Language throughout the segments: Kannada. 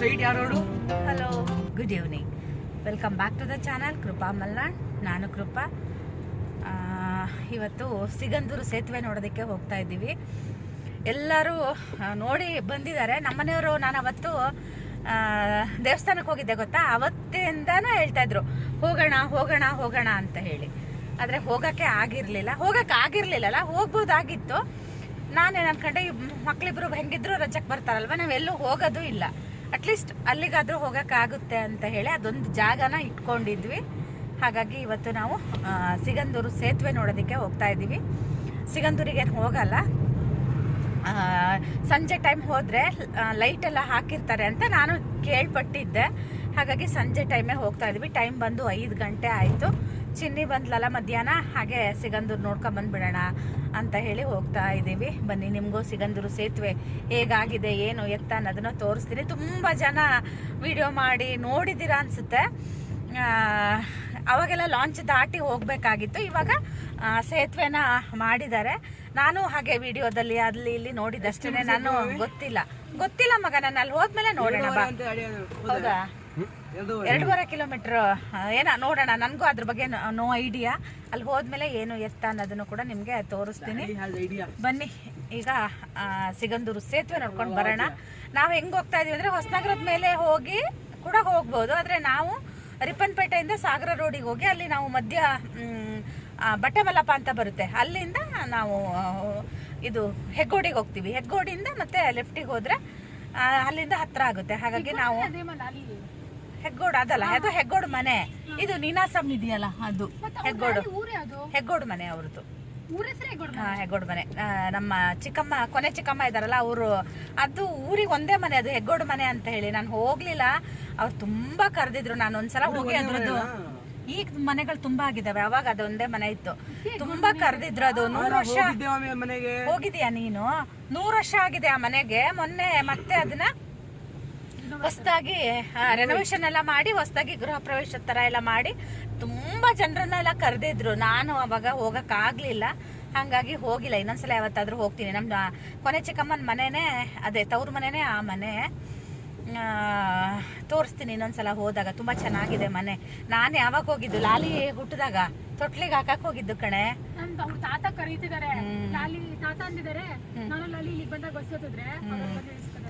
Light ಯಾರೋಡು hello good evening welcome back to the channel Krupa Malnad ನಾನು ಕೃಪಾ ಇವತ್ತು ಸಿಗಂದೂರು ಸೇತುವೆ ನೋಡೋದಕ್ಕೆ ಹೋಗ್ತಾ ಇದ್ದೀವಿ. ಎಲ್ಲರೂ ನೋಡಿ ಬಂದಿದ್ದಾರೆ. ನಮ್ಮನೆಯವರು ನಾನು ಅವತ್ತು ದೇವಸ್ಥಾನಕ್ಕೆ ಹೋಗಿದ್ದೆ ಗೊತ್ತಾ? ಅವತ್ತಿಂದನೂ ಹೇಳ್ತಾ ಇದ್ರು, ಹೋಗೋಣ ಹೋಗೋಣ ಹೋಗೋಣ ಅಂತ ಹೇಳಿ. ಆದರೆ ಹೋಗೋಕ್ಕೆ ಆಗಿರಲಿಲ್ಲ. ಹೋಗೋಕ್ಕೆ ಆಗಿರಲಿಲ್ಲಲ್ಲ, ಹೋಗ್ಬೋದಾಗಿತ್ತು. ನಾನೇ ನನ್ನ ಕಡೆ ಮಕ್ಳಿಬ್ರು ಹೆಂಗಿದ್ರು ರಜಕ್ಕೆ ಬರ್ತಾರಲ್ವ? ನಾವೆಲ್ಲೂ ಹೋಗೋದು ಇಲ್ಲ. ಅಟ್ಲೀಸ್ಟ್ ಅಲ್ಲಿಗಾದ್ರೂ ಹೋಗೋಕ್ಕಾಗುತ್ತೆ ಅಂತ ಹೇಳಿ ಅದೊಂದು ಜಾಗನ ಇಟ್ಕೊಂಡಿದ್ವಿ. ಹಾಗಾಗಿ ಇವತ್ತು ನಾವು ಸಿಗಂದೂರು ಸೇತುವೆ ನೋಡೋದಕ್ಕೆ ಹೋಗ್ತಾ ಇದ್ದೀವಿ. ಸಿಗಂದೂರಿಗೆ ಹೋಗಲ್ಲ. ಸಂಜೆ ಟೈಮ್ ಹೋದರೆ ಲೈಟ್ ಎಲ್ಲ ಹಾಕಿರ್ತಾರೆ ಅಂತ ನಾನು ಕೇಳ್ಪಟ್ಟಿದ್ದೆ. ಹಾಗಾಗಿ ಸಂಜೆ ಟೈಮೇ ಹೋಗ್ತಾ ಇದ್ವಿ ಟೈಮ್ ಬಂದು ಐದು ಗಂಟೆ ಆಯಿತು. ಚಿನ್ನಿ ಬಂದ್ಲಲ್ಲ ಮಧ್ಯಾಹ್ನ? ಹಾಗೆ ಸಿಗಂದೂರು ನೋಡ್ಕೊ ಬಂದ್ಬಿಡೋಣ ಅಂತ ಹೇಳಿ ಹೋಗ್ತಾ ಇದ್ದೀವಿ. ಬನ್ನಿ ನಿಮಗೂ ಸಿಗಂದೂರು ಸೇತುವೆ ಹೇಗಾಗಿದೆ ಏನು ಎತ್ತ ಅನ್ನೋದನ್ನ ತೋರಿಸ್ತೀನಿ. ತುಂಬ ಜನ ವಿಡಿಯೋ ಮಾಡಿ ನೋಡಿದ್ದೀರಾ ಅನಿಸುತ್ತೆ. ಅವಾಗೆಲ್ಲ ಲಾಂಚ್ ದಾಟಿ ಹೋಗಬೇಕಾಗಿತ್ತು. ಇವಾಗ ಸೇತುವೆನ ಮಾಡಿದ್ದಾರೆ. ನಾನು ಹಾಗೆ ವಿಡಿಯೋದಲ್ಲಿ ಅಲ್ಲಿ ಇಲ್ಲಿ ನೋಡಿದಷ್ಟೇ ನಾನು ಗೊತ್ತಿಲ್ಲ. ಗೊತ್ತಿಲ್ಲ ಮಗ ನಾನು ಅಲ್ಲಿ ಹೋದ್ಮೇಲೆ ನೋಡೋಣ. ಹೌದಾ? ಎರಡೂವರೆ ಕಿಲೋಮೀಟರ್ ಏನ ನೋಡೋಣ. ನನಗೂ ಅದ್ರ ಬಗ್ಗೆ ನೋ ಐಡಿಯಾ ಅಲ್ಲಿ ಹೋದ್ಮೇಲೆ ಏನು ಎತ್ತ ಅನ್ನೋದನ್ನು ಕೂಡ ನಿಮಗೆ ತೋರಿಸ್ತೀನಿ. ಬನ್ನಿ. ಈಗ ಸಿಗಂದೂರು ಸೇತುವೆ ನೋಡ್ಕೊಂಡು ಬರೋಣ. ನಾವು ಹೆಂಗ್ ಹೋಗ್ತಾ ಇದೀವಿ ಅಂದ್ರೆ ಹೊಸನಗರದ ಮೇಲೆ ಹೋಗಿ ಕೂಡ ಹೋಗ್ಬೋದು. ಆದ್ರೆ ನಾವು ರಿಪ್ಪನ್ಪೇಟೆಯಿಂದ ಸಾಗರ ರೋಡಿಗೆ ಹೋಗಿ ಅಲ್ಲಿ ನಾವು ಮಧ್ಯ ಬಟ್ಟೆಮಲ್ಲಪ್ಪ ಅಂತ ಬರುತ್ತೆ. ಅಲ್ಲಿಂದ ನಾವು ಇದು ಹೆಗ್ಗೋಡಿಗೆ ಹೋಗ್ತೀವಿ. ಹೆಗ್ಗೋಡಿಯಿಂದ ಮತ್ತೆ ಲೆಫ್ಟಿಗೆ ಹೋದ್ರೆ ಅಲ್ಲಿಂದ ಹತ್ರ ಆಗುತ್ತೆ. ಹಾಗಾಗಿ ನಾವು ಹೆಗ್ಗೋಡು ಅದಲ್ಲ ಅದು ಹೆಗ್ಗೋಡು ಮನೆ. ಇದು ನೀನಾಸಂ ಇದೆಯಲ್ಲ ಅದು. ಹೆಗ್ಗೋಡು. ಹೆಗ್ಗೋಡು ಮನೆ ಅವ್ರದ್ದು. ಹಾ, ಹೆಗ್ಗೋಡು ಮನೆ. ಆ, ನಮ್ಮ ಚಿಕ್ಕಮ್ಮ ಕೊನೆ ಚಿಕ್ಕಮ್ಮ ಇದಾರಲ್ಲ ಅವರು. ಅದು ಊರಿಗೆ ಒಂದೇ ಮನೆ ಅದು ಹೆಗ್ಗೋಡು ಮನೆ ಅಂತ ಹೇಳಿ. ನಾನು ಹೋಗ್ಲಿಲ್ಲ. ಅವ್ರು ತುಂಬಾ ಕರೆದಿದ್ರು. ನಾನು ಒಂದ್ಸಲ ಹೋಗಿ ಅದ್ರದ್ದು ಈಗ ಮನೆಗಳು ತುಂಬಾ ಆಗಿದಾವೆ. ಅವಾಗ ಅದೊಂದೇ ಮನೆ ಇತ್ತು. ತುಂಬಾ ಕರೆದಿದ್ರು ಅದು. ನೂರು ವರ್ಷ ಹೋಗಿದ್ದೆ ಒಮ್ಮೆ ಮನೆಗೆ? ಹೋಗಿದ್ಯಾ ನೀನು? ನೂರು ವರ್ಷ ಆಗಿದೆ ಆ ಮನೆಗೆ. ಮೊನ್ನೆ ಮತ್ತೆ ಅದನ್ನ ಹೊಸದಾಗಿ ರೆನೋವೇಶನ್ ಎಲ್ಲ ಮಾಡಿ ಹೊಸದಾಗಿ ಗೃಹ ಪ್ರವೇಶ ತರ ಎಲ್ಲ ಮಾಡಿ ತುಂಬಾ ಜನರನ್ನೆಲ್ಲ ಕರೆದಿದ್ರು. ನಾನು ಅವಾಗ ಹೋಗಕ್ ಆಗ್ಲಿಲ್ಲ. ಹಂಗಾಗಿ ಹೋಗಿಲ್ಲ. ಇನ್ನೊಂದ್ಸಲ ಯಾವತ್ತಾದ್ರೂ ಹೋಗ್ತೀನಿ. ನಮ್ದು ಕೊನೆ ಚಿಕ್ಕಮ್ಮನ ಮನೆನೇ ಅದೇ ತವ್ರ ಮನೆನೇ ಆ ಮನೆ. ತೋರಿಸ್ತೀನಿ ಇನ್ನೊಂದ್ಸಲ ಹೋದಾಗ. ತುಂಬಾ ಚೆನ್ನಾಗಿದೆ ಮನೆ. ನಾನು ಯಾವಾಗ ಹೋಗಿದ್ದು. ಲಾಲಿ ಹುಟ್ಟಿದಾಗ. ತೊಟ್ಲಿಗೆ ಹಾಕಕ್ ಹೋಗಿದ್ದು ಕಣೆ. ತಾತ ಕರೀತಿದ್ದಾರೆ ಲಾಲಿ ತಾತ ಅಂದಿದ್ದಾರೆ. ನಾನು ಲಾಲಿ ಇಲ್ಲಿಗೆ ಬಂದಾಗ ಬಸ್ ಹತ್ತಿದ್ರೆ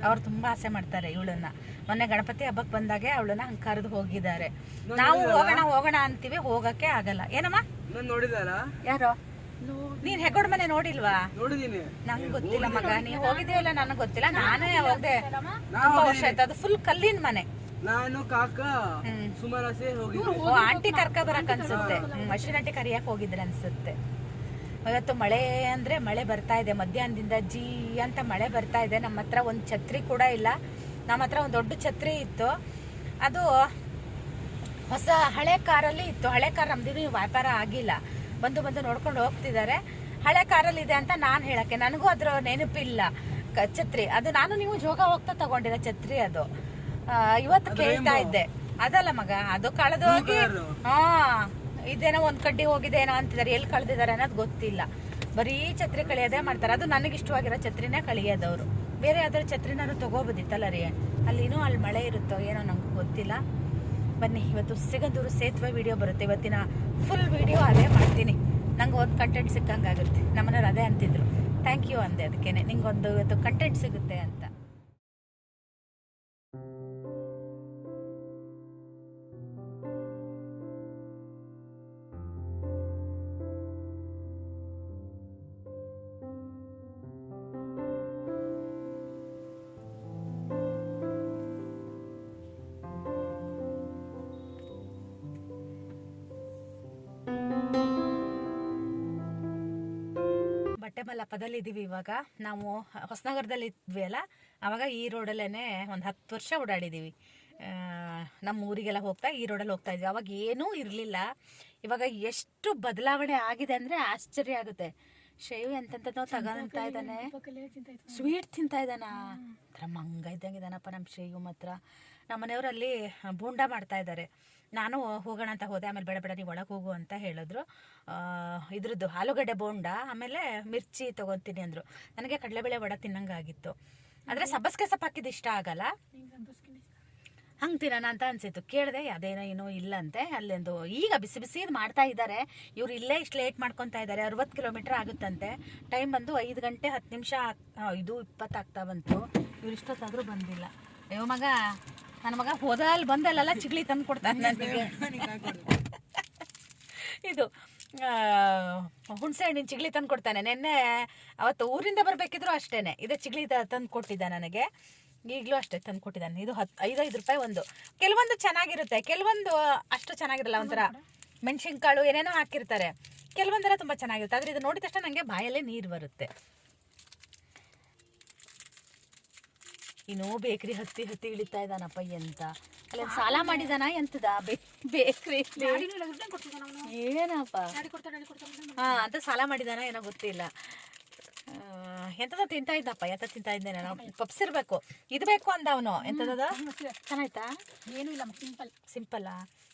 ಅವ್ರು ತುಂಬಾ ಆಸೆ ಮಾಡ್ತಾರೆ ಇವಳನ್ನ. ಮೊನ್ನೆ ಗಣಪತಿ ಹಬ್ಬಕ್ಕೆ ಬಂದಾಗೆ ಅವಳನ್ನ ಹಂಗ್ ಕರೆದು ಹೋಗಿದ್ದಾರೆ ನಾವು ಹೋಗೋಣ ಹೋಗೋಣ ಅಂತೀವಿ ಹೋಗಕ್ಕೆ ಆಗಲ್ಲ. ಏನಮ್ಮ? ಯಾರೋ? ನೀನ್ ಹೆಗ್ಗೋಡ್ ಮನೆ ನೋಡಿಲ್ವಾ? ನೋಡಿದೀನಿ. ನಂಗೆ ಗೊತ್ತಿಲ್ಲ ಮಗ. ನೀ ಹೋಗಿದ್ಯಲ್ಲ ನನಗೆ ಗೊತ್ತಿಲ್ಲ. ನಾನೇ ಹೋಗ್ದೆ. ತುಂಬಾ ವರ್ಷ ಆಯ್ತು. ಅದು ಫುಲ್ ಕಲ್ಲಿನ ಮನೆ. ನಾನು ಕಾಕ ಸುಮಾರಸೆ ಹೋಗಿ ಆಂಟಿ ಕರ್ಕ ಬರಕ್ ಅನ್ಸುತ್ತೆ. ಅಶ್ವಿನ್ ಆಂಟಿ ಕರಿಯಕ್ ಹೋಗಿದ್ರೆ ಅನ್ಸುತ್ತೆ. ಇವತ್ತು ಮಳೆ ಅಂದರೆ ಮಳೆ ಬರ್ತಾ ಇದೆ. ಮಧ್ಯಾಹ್ನದಿಂದ ಜೀ ಅಂತ ಮಳೆ ಬರ್ತಾ ಇದೆ. ನಮ್ಮ ಹತ್ರ ಒಂದು ಛತ್ರಿ ಕೂಡ ಇಲ್ಲ. ನಮ್ಮ ಹತ್ರ ಒಂದು ದೊಡ್ಡ ಛತ್ರಿ ಇತ್ತು. ಅದು ಹೊಸ ಹಳೆ ಕಾರಲ್ಲಿ ಇತ್ತು. ಹಳೆ ಕಾರ್ ನಮ್ದು ವ್ಯಾಪಾರ ಆಗಿಲ್ಲ. ಬಂದು ಬಂದು ನೋಡ್ಕೊಂಡು ಹೋಗ್ತಿದ್ದಾರೆ. ಹಳೆ ಕಾರಲ್ಲಿ ಇದೆ ಅಂತ ನಾನು ಹೇಳಕ್ಕೆ. ನನಗೂ ಅದ್ರ ನೆನಪಿಲ್ಲ. ಛತ್ರಿ. ಅದು ನಾನು ನೀವು ಜೋಗ ಹೋಗ್ತಾ ತಗೊಂಡಿರೋ ಛತ್ರಿ ಅದು. ಇವತ್ತು ಕೇಳ್ತಾ ಇದ್ದೆ. ಅದಲ್ಲ ಮಗ ಅದು ಕಳೆದು ಹೋಗಿ ಹಾ. ಇದೇನೋ ಒಂದ್ ಕಡ್ಡಿ ಹೋಗಿದೆ ಏನೋ ಅಂತಿದ್ದಾರೆ. ಎಲ್ಲಿ ಕಳೆದಿದ್ದಾರೆ ಅನ್ನೋದು ಗೊತ್ತಿಲ್ಲ. ಬರೀ ಛತ್ರಿ ಕಳಿಯೋದೇ ಮಾಡ್ತಾರೆ. ಅದು ನನಗೆ ಇಷ್ಟವಾಗಿರೋ ಛತ್ರಿನೇ ಕಳಿಯೋದವ್ರು. ಬೇರೆ ಯಾವ್ದಾದ್ರು ಛತ್ರಿನಾದ್ರು ತಗೋಬೋದಿತ್ತಲ್ಲ ರೀ? ಅಲ್ಲಿನೂ ಅಲ್ಲಿ ಮಳೆ ಇರುತ್ತೋ ಏನೋ ನಂಗೆ ಗೊತ್ತಿಲ್ಲ. ಬನ್ನಿ, ಇವತ್ತು ಸಿಗಂದೂರು ಸೇತುವೆ ವಿಡಿಯೋ ಬರುತ್ತೆ. ಇವತ್ತಿನ ಫುಲ್ ವಿಡಿಯೋ ಅದೇ ಮಾಡ್ತೀನಿ. ನಂಗೆ ಒಂದು ಕಂಟೆಂಟ್ ಸಿಕ್ಕಂಗಾಗುತ್ತೆ. ನಮ್ಮನೆಯವ್ರು ಅದೇ ಅಂತಿದ್ರು. ಥ್ಯಾಂಕ್ ಯು ಅಂದೆ ಅದಕ್ಕೇನೆ. ನಿಂಗೊಂದು ಇವತ್ತು ಕಂಟೆಂಟ್ ಸಿಗುತ್ತೆ ಅಂತ. ಬಟ್ಟೆ ಮಲ್ಲಪ್ಪದಲ್ಲಿ ಇದೀವಿ ಇವಾಗ. ನಾವು ಹೊಸನಗರದಲ್ಲಿ ಇದ್ವಿ ಅಲ್ಲ? ಅವಾಗ ಈ ರೋಡಲ್ಲೇ ಒಂದು ಹತ್ತು ವರ್ಷ ಓಡಾಡಿದ್ದೀವಿ. ನಮ್ಮ ಊರಿಗೆಲ್ಲ ಹೋಗ್ತಾ ಈ ರೋಡಲ್ಲಿ ಹೋಗ್ತಾ ಇದ್ವಿ. ಅವಾಗ ಏನೂ ಇರಲಿಲ್ಲ. ಇವಾಗ ಎಷ್ಟು ಬದಲಾವಣೆ ಆಗಿದೆ ಅಂದರೆ ಆಶ್ಚರ್ಯ ಆಗುತ್ತೆ. ಶೈವ್ ಎಂತೆಂಥದ್ದೋ ತಗೊಂತ ಇದ್ದಾನೆ. ಸ್ವೀಟ್ ತಿಂತಾ ಇದ್ದಾನ? ಮಂಗ ಇದ್ದಂಗೆ ಇದ್ದಾನಪ್ಪ ನಮ್ಮ ಶೇಯು ಮಾತ್ರ. ನಮ್ಮ ಮನೆಯವರಲ್ಲಿ ಬೋಂಡ ಮಾಡ್ತಾ ಇದ್ದಾರೆ. ನಾನು ಹೋಗೋಣ ಅಂತ ಹೋದೆ ಆಮೇಲೆ ಬೇಡ ಬೇಡ ನೀವು ಒಳಗೆ ಹೋಗು ಅಂತ ಹೇಳಿದ್ರು. ಇದ್ರದ್ದು ಆಲೂಗಡ್ಡೆ ಬೋಂಡ ಆಮೇಲೆ ಮಿರ್ಚಿ ತಗೊತೀನಿ ಅಂದರು. ನನಗೆ ಕಡಲೆಬೇಳೆ ವಡ ತಿನ್ನಂಗಾಗಿತ್ತು. ಆದರೆ ಸಬ್ಬಸ್ಗೆ ಸೊಪ್ಪು ಹಾಕಿದ್ದು ಇಷ್ಟ ಆಗಲ್ಲ. ಹಂಗೆ ತಿನ್ನೋಣ ಅಂತ ಅನಿಸಿತ್ತು. ಕೇಳಿದೆ ಅದೇನೋ ಏನೋ ಇಲ್ಲಂತೆ. ಅಲ್ಲೊಂದು ಈಗ ಬಿಸಿ ಬಿಸಿ ಮಾಡ್ತಾ ಇದ್ದಾರೆ ಇವ್ರು ಇಲ್ಲೇ ಇಷ್ಟು ಲೇಟ್ ಮಾಡ್ಕೊತಾ ಇದ್ದಾರೆ ಅರವತ್ತು ಕಿಲೋಮೀಟರ್ ಆಗುತ್ತಂತೆ. ಟೈಮ್ ಬಂದು ಐದು ಗಂಟೆ ಹತ್ತು ನಿಮಿಷ ಇದು ಇಪ್ಪತ್ತಾಗ್ತಾ ಬಂತು. ಇವ್ರು ಇಷ್ಟೊತ್ತಾದರೂ ಬಂದಿಲ್ಲ. ಅಯ್ಯೋ ಮಗ ನನ್ನ ಮಗ ಹೋದಲ್ಲಿ ಬಂದಲ್ಲೆಲ್ಲ ಚಿಗ್ಲಿ ತಂದು ಕೊಡ್ತಾನೆ ನನಗೆ ಇದು ಹುಣಸೆ ಹಣ್ಣಿನ ಚಿಗ್ಲಿ ತಂದು ಕೊಡ್ತಾನೆ. ನಿನ್ನೆ ಅವತ್ತು ಊರಿಂದ ಬರಬೇಕಿದ್ರು ಅಷ್ಟೇನೆ. ಇದು ಚಿಗ್ಲಿ ತಂದು ಕೊಟ್ಟಿದ್ದ ನನಗೆ. ಈಗಲೂ ಅಷ್ಟೇ ತಂದು ಕೊಟ್ಟಿದ್ದಾನೆ. ಇದು ಹತ್ತು ಐದೈದು ರೂಪಾಯಿ ಒಂದು. ಕೆಲವೊಂದು ಚೆನ್ನಾಗಿರುತ್ತೆ. ಕೆಲವೊಂದು ಅಷ್ಟು ಚೆನ್ನಾಗಿರಲ್ಲ ಒಂಥರ ಮೆಣಸಿನ್ಕಾಳು ಏನೇನೋ ಹಾಕಿರ್ತಾರೆ. ಕೆಲವೊಂದರ ತುಂಬ ಚೆನ್ನಾಗಿರುತ್ತೆ. ಆದರೆ ಇದು ನೋಡಿದ ತಕ್ಷಣ ನನಗೆ ಬಾಯಲ್ಲೇ ನೀರು ಬರುತ್ತೆ. ಇನ್ನು ಬೇಕ್ರಿ ಹತ್ತಿ ಹತ್ತಿ ಇಳಿತಾ ಇದ್ದಾನಪ್ಪ ಎಂತ. ಅಲ್ಲ ಸಾಲ ಮಾಡಿದಾನ ಎಂತದ? ಬೇಕ್ರಿ ಏನಪ್ಪ? ಹಾ ಅಂತ ಸಾಲ ಮಾಡಿದಾನ ಏನೋ ಗೊತ್ತಿಲ್ಲ. ಎಂತದ ತಿಂತಾ ಇದ್ದಪ್ಪ? ಎಂತ ತಿಂತಾ ಇದ್ದೆ ನಾನು? ಪಪ್ಸ್ ಇರ್ಬೇಕು. ಇದು ಬೇಕು ಅಂದ ಅವನು. ಎಂತದ ಚೆನ್ನಾಯ್ತಾ? ಏನು ಇಲ್ಲ ಸಿಂಪಲ್ ಸಿಂಪಲ್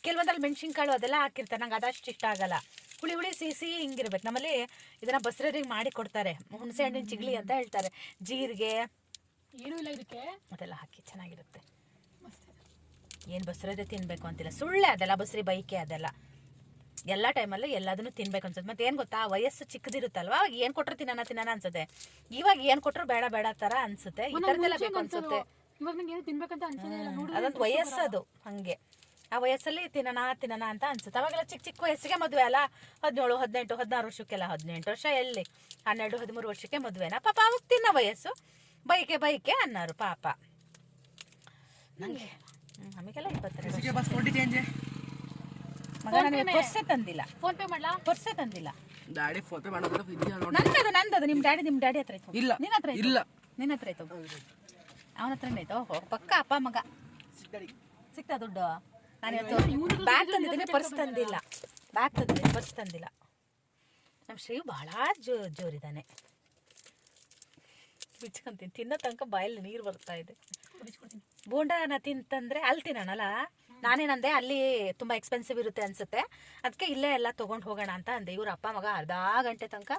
ಕೆಲವೊಂದಲ್ಲಿ ಮೆಣಸಿನ್ಕಾಳು ಅದೆಲ್ಲ ಹಾಕಿರ್ತಾರೆ. ನಂಗೆ ಅದಷ್ಟು ಇಷ್ಟ ಆಗಲ್ಲ. ಹುಳಿ ಹುಳಿ ಸಿಹಿ ಸಿಹಿ ಹಿಂಗಿರ್ಬೇಕು. ನಮ್ಮಲ್ಲಿ ಇದನ್ನ ಬಸ್ರರಿಗೆ ಮಾಡಿ ಕೊಡ್ತಾರೆ. ಹುಣಸೆ ಹಣ್ಣಿನ ಚಿಗ್ಲಿ ಅಂತ ಹೇಳ್ತಾರೆ. ಜೀರಿಗೆ ಏನೂ ಇಲ್ಲ ಇದಕ್ಕೆ. ಅದೆಲ್ಲ ಹಾಕಿ ಚೆನ್ನಾಗಿರುತ್ತೆ. ಏನ್ ಬಸ್ರದೇ ತಿನ್ಬೇಕು ಅಂತಿಲ್ಲ. ಸುಳ್ಳೆ ಅದೆಲ್ಲ ಬಸ್ರಿ ಬೈಕೆ ಅದೆಲ್ಲ. ಎಲ್ಲ ಟೈಮಲ್ಲೂ ಎಲ್ಲದನ್ನು ತಿನ್ಬೇಕು ಅನ್ಸುತ್ತೆ. ಮತ್ತೆ ಏನು ಗೊತ್ತಾ ವಯಸ್ಸು ಚಿಕ್ಕದಿರುತ್ತಲ್ವಾ? ಏನು ಕೊಟ್ಟರು ತಿನ್ನೋಣ ತಿನ್ನೋಣ ಅನ್ಸುತ್ತೆ. ಇವಾಗ ಏನು ಕೊಟ್ಟರು ಬೇಡ ಬೇಡ ಥರ ಅನ್ಸುತ್ತೆ. ಈ ಥರದ್ದೆಲ್ಲ ಬೇಕು ಅನ್ಸುತ್ತೆ. ಇವಾಗ ನಂಗೆ ಏನು ತಿನ್ಬೇಕಂತ ಅನ್ಸೋದೇ ಇಲ್ಲ. ನೋಡು ಅದೊಂದು ವಯಸ್ಸದು ಹಂಗೆ. ಆ ವಯಸ್ಸಲ್ಲಿ ತಿನ್ನೋಣ ತಿನ್ನೋಣ ಅಂತ ಅನ್ಸುತ್ತೆ. ಅವಾಗೆಲ್ಲ ಚಿಕ್ಕ ಚಿಕ್ಕ ವಯಸ್ಸಿಗೆ ಮದುವೆ ಅಲ್ಲ. ಹದಿನೇಳು ಹದಿನೆಂಟು ಹದಿನಾರು ವರ್ಷಕ್ಕೆಲ್ಲ ಹದಿನೆಂಟು ವರ್ಷ ಎಲ್ಲಿ? ಹನ್ನೆರಡು ಹದಿಮೂರು ವರ್ಷಕ್ಕೆ ಮದುವೆನ? ಪಾಪ ಅವಾಗ ತಿನ್ನೋ ವಯಸ್ಸು. ಬೈಕೆ ಬೈಕೆ ಅನ್ನರು ಪಾಪ. ನನಗೆ ನಮಗೆಲ್ಲ ಇಪ್ಪತ್ತೆರಡು ಪರ್ಸೆ ತಂದಿಲ್ಲ. ಫೋನ್ ಪೇ ಮಾಡಲಾ? ಪರ್ಸೆ ತಂದಿಲ್ಲ. ಡ್ಯಾಡಿ ಫೋನ್ ಪೇ ಮಾಡೋದು ನಂದದು ನಂದದು. ನಿಮ್ಮ ಡ್ಯಾಡಿ ನಿಮ್ಮ ಡ್ಯಾಡಿ ಹತ್ರ ಇತ್ತು ಇಲ್ಲ ನಿನ್ನ ಹತ್ರ ಇಲ್ಲ. ನಿನ್ನ ಹತ್ರ ಇತ್ತು ಅವನ ಹತ್ರನೇ ಇತ್ತು ಓಹೋ ಪಕ್ಕ ಅಪ್ಪ ಮಗ. ಸಿಕ್ತಾ ದುಡ್ಡು. ನಾನು ಇವತ್ತು ಬ್ಯಾಗ್ ತಂದಿದ್ದೀನಿ ಪರ್ಸ್ ತಂದಿಲ್ಲ. ಬ್ಯಾಗ್ ತಂದಿದ್ದೀನಿ ಪರ್ಸ್ ತಂದಿಲ್ಲ. ನಮ್ಮ ಶ್ರೀ ಬಹಳ ಜೋ ಜೋರಿದ್ದಾನೆ. ಬಿಚ್ಕೊಂತೀನಿ ತಿನ್ನೋ ತನಕ ಬಾಯಲ್ಲಿ ನೀರು ಬರ್ತಾ ಇದೆ. ಬೋಂಡನ ತಿಂತಂದ್ರೆ ಅಲ್ಲಿ ತಿನ್ನೋಣಲ್ಲ? ನಾನೇನಂದೆ ಅಲ್ಲಿ ತುಂಬಾ ಎಕ್ಸ್ಪೆನ್ಸಿವ್ ಇರುತ್ತೆ ಅನ್ಸುತ್ತೆ. ಅದಕ್ಕೆ ಇಲ್ಲೇ ಎಲ್ಲ ತಗೊಂಡು ಹೋಗೋಣ ಅಂತ ಅಂದೆ. ಇವ್ರ ಅಪ್ಪ ಮಗ ಅರ್ಧ ಗಂಟೆ ತನಕ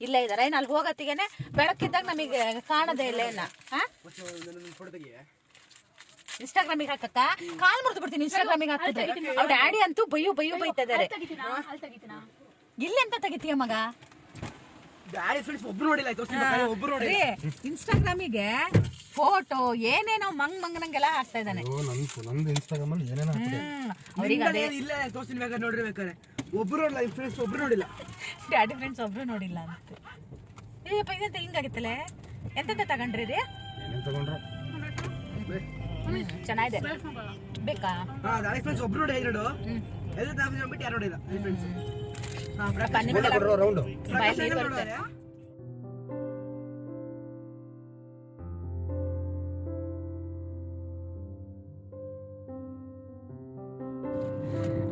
ಇಲ್ಲೇ ಇದಾರೆ. ಏನ್ ಅಲ್ಲಿ ಹೋಗತ್ತಿಗೆನೆ ಬೆಳಕಿದ್ದಾಗ ನಮಗೆ ಕಾಣದೇ ಇಲ್ಲ ಏನ ಇನ್ಸ್ಟಾಗ್ರಾಮಿಗೆ ಹಾಕಕ್ಕ ಕಾಲ್ ಮುರಿದು ಬಿಡ್ತೀನಿ ಇನ್ಸ್ಟಾಗ್ರಾಮಿಗೆ ಹಾಕಿದ್ರೆ ಅವ್ರ ಡ್ಯಾಡಿ ಅಂತೂ ಬೈಯು ಬೈಯು ಬೈತಾ ಇದ್ದಾರೆ ಇಲ್ಲಿ ಅಂತ ತೆಗಿತೀಯ ಮಗ? ಗಾಡಿ ಫ್ರೆಂಡ್ಸ್ ಒಬ್ರು ನೋಡಿಲ್ಲ ಒಬ್ರು ನೋಡಿ ಇನ್ಸ್ಟಾಗ್ರಾಮಿಗೆ ಫೋಟೋ ಏನೇನೋ ಮಂಗ್ ಮಂಗನಂಗೆಲ್ಲ ಹಾಕ್ತಾ ಇದ್ದಾನೆ. ನಂದು ಇನ್ಸ್ಟಾಗ್ರಾಮ್ ಅಲ್ಲಿ ಏನೇನೋ ಹಾಕಿದೆ ಹ್ಮ್ ಅವ್ರಿಗೆ ಅದೇ ಇಲ್ಲ ತೋರಿಸ್ತೀನಿ ಬೇಕಾದ್ರೆ ನೋಡ್ರಿ ಬೇಕಾದ್ರೆ ಒಬ್ರು ನೋಡಿಲ್ಲ ಫ್ರೆಂಡ್ಸ್ ಒಬ್ರು ನೋಡಿಲ್ಲ. ಡ್ಯಾಡಿ ಫ್ರೆಂಡ್ಸ್ ಒಬ್ರು ನೋಡಿಲ್ಲ ಅಂತ. ಏಯಪ್ಪ ಇದಂತ ಹಿಂಗಾಗಿತ್ತಲೆ ಎಂತೆಂತ ತಗೊಂಡ್ರಿ ರೀ ಏನೇನು ತಗೊಂಡ್ರು? ಚೆನ್ನಾಗಿದೆ. ಬೇಕಾ? ಹಾ ಗಾಡಿ ಫ್ರೆಂಡ್ಸ್ ಒಬ್ರು ನೋಡಿ ಎರಡು. ಎಲ್ಲ ಬಿಟ್ಟು ಯಾರು ನೋಡಿಲ್ಲ ಫ್ರೆಂಡ್ಸ್ ರೌಂಡು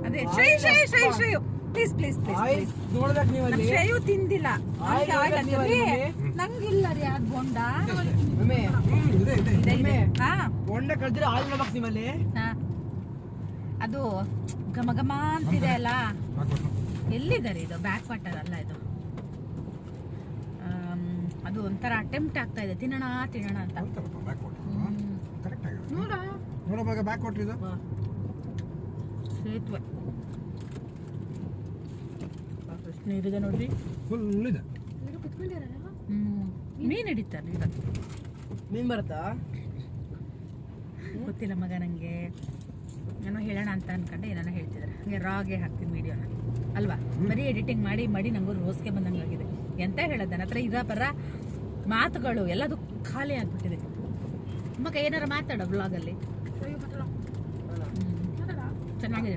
ಅದೇ ಶ್ರೇ ಶ್ರೇ ಶ್ರೇ ಶ್ರೇಯು ಪ್ಲೀಸ್ ಪ್ಲೀಸ್ ಪ್ಲೀಸ್ ನೋಡ್ಬೇಕು ನೀವು ಅಲ್ಲಿ ಶ್ರೇಯು ತಿಂದಿಲ್ಲ. ನಂಗಿಲ್ಲ ರೀ ಅದು ಬೋಂಡ ಒಂಡೆ ಕಳ್ದಿರ ಹಾಲು ನೋಡ್ಬೇಕು ನಿಮ್ಮಲ್ಲಿ ಹಾ. ಅದು ಘಮ ಘಮ ಅಂತಿದೆ ಅಲ್ಲ? ಹಾಕ್ಬಿಟ್ಟು ಎಲ್ಲಿದೆ ಇದು? ಬ್ಯಾಕ್ ವಾಟರ್ ಅಲ್ಲ ಇದು? ಅದು ಒಂಥರ ಅಟೆಂಪ್ಟ್ ಆಗ್ತಾ ಇದೆ. ತಿನ್ನೋಣ ತಿನ್ನೋಣ ಅಂತ. ಅಂತಪ್ಪ ಬ್ಯಾಕ್ ಕೊಟ್ಟು ಕರೆಕ್ಟ್ ಆಗಿದೆ ನೋಡ. ಬ್ಯಾಕ್ ಕೊಟ್ಟಿದ್ದು ಸೇತುವೆ. ಸಾಕಷ್ಟು ನೀರಿದೆ ನೋಡ್ರಿ. ಫುಲ್ ಇದೆ. ಮೀನ್ ಹಿಡಿತಾರೆ ಮೀನ್ ಬರುತ್ತಾ ಗೊತ್ತಿಲ್ಲ ಮಗ ನನಗೆ ಏನೋ ಹೇಳೋಣ ಅಂತ ಅನ್ಕೊಂಡೆ ಏನಾನ ಹೇಳ್ತಿದ್ದಾರೆ ಹಂಗೆ ರಾಗೆ ಹಾಕ್ತೀನಿ ವೀಡಿಯೋನ ಅಲ್ವಾ? ಬರೀ ಎಡಿಟಿಂಗ್ ಮಾಡಿ ಮಾಡಿ ನಂಗೂ ರೋಸ್ಗೆ ಬಂದಂಗೆ ಆಗಿದೆ. ಎಂತ ಹೇಳೋದು? ನನ್ನ ಹತ್ರ ಇರೋ ಬರ ಮಾತುಗಳು ಎಲ್ಲದು ಖಾಲಿ ಆಗ್ಬಿಟ್ಟಿದೆ. ಮಗ ಏನಾರ ಮಾತಾಡ ಬ್ಲಾಗಲ್ಲಿ ಚೆನ್ನಾಗಿದೆ.